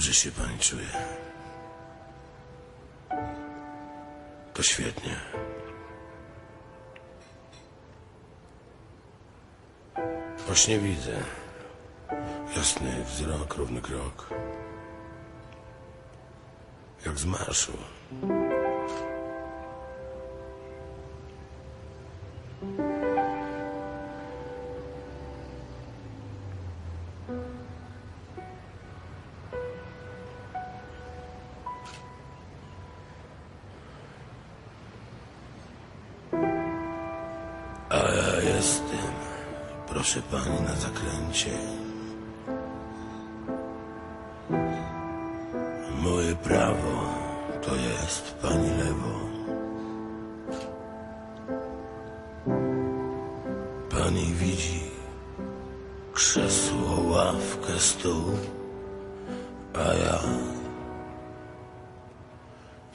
Dobrze się pani czuje. To świetnie. Właśnie widzę. Jasny wzrok, równy krok. Jak z marszu. A ja jestem, proszę pani, na zakręcie. Moje prawo to jest pani lewo. Pani widzi krzesło, ławkę, stół, a ja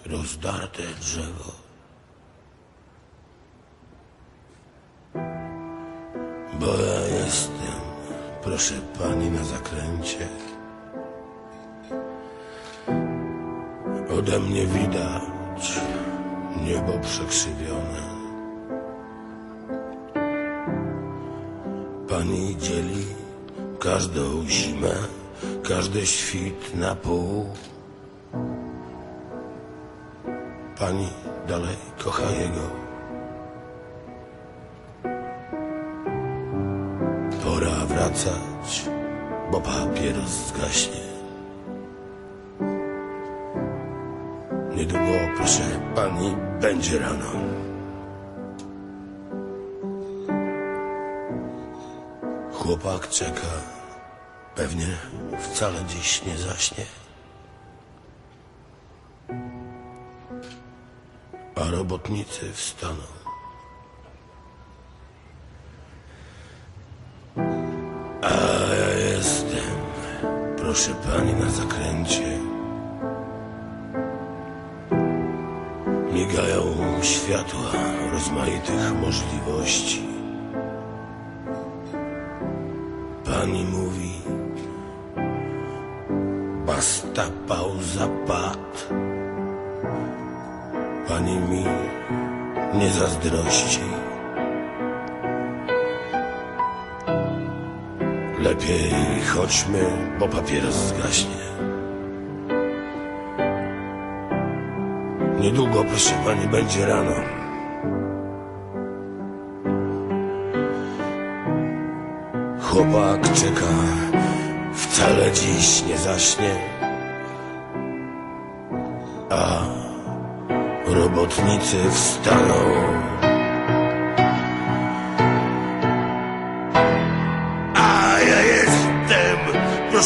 rozdarte drzewo. Proszę pani, na zakręcie. Ode mnie widać niebo przekrzywione. Pani dzieli każdą zimę, każdy świt na pół. Pani dalej kocha jego. Wracać, bo papieros zgaśnie. Niedługo, proszę pani, będzie rano. Chłopak czeka. Pewnie wcale dziś nie zaśnie. A robotnicy wstaną. Proszę pani, na zakręcie. Migają światła rozmaitych możliwości. Pani mówi, basta pauza pad. Pani mi nie zazdrości. Lepiej chodźmy, bo papieros zgaśnie. Niedługo, proszę pani, będzie rano. Chłopak czeka, wcale dziś nie zaśnie. A robotnicy wstaną.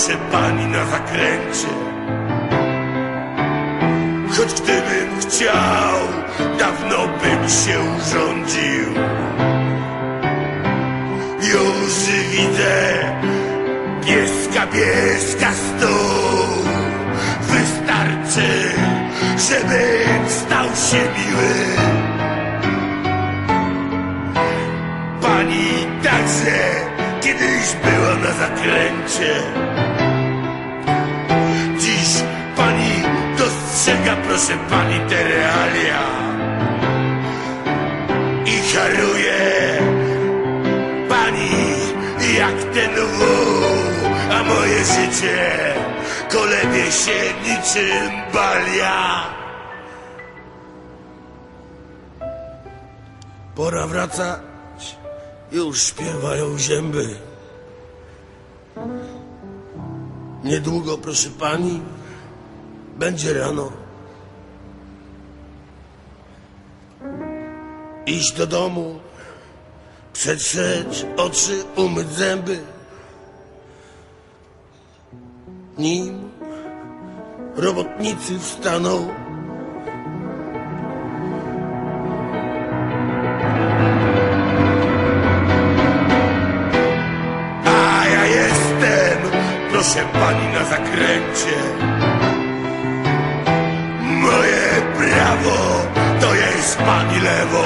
Proszę pani, na zakręcie. Choć gdybym chciał, dawno bym się urządził. Już widzę pieska, pieska stół. Wystarczy, żeby stał się miły. Pani także kiedyś była na zakręcie. Proszę pani, te realia i haruje pani jak ten wół, a moje życie kolebie się niczym balia. Pora wracać, już śpiewają zęby. Niedługo, proszę pani, będzie rano. Iść do domu, przetrzeć oczy, umyć zęby. Nim robotnicy wstaną, a ja jestem, proszę pani, na zakręcie. Moje prawo pani lewo.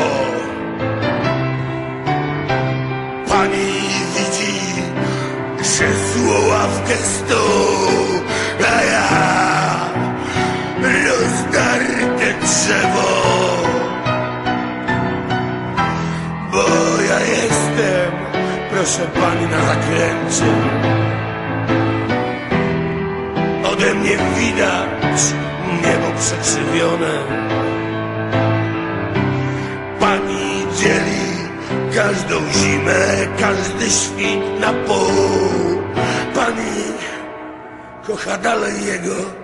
Pani widzi, że zło w gestu, a ja rozdarte drzewo. Bo ja jestem, proszę pani, na zakręcie. Ode mnie widać niebo przekrzywione. Dzieli każdą zimę, każdy świt na pół. Pani kocha dalej jego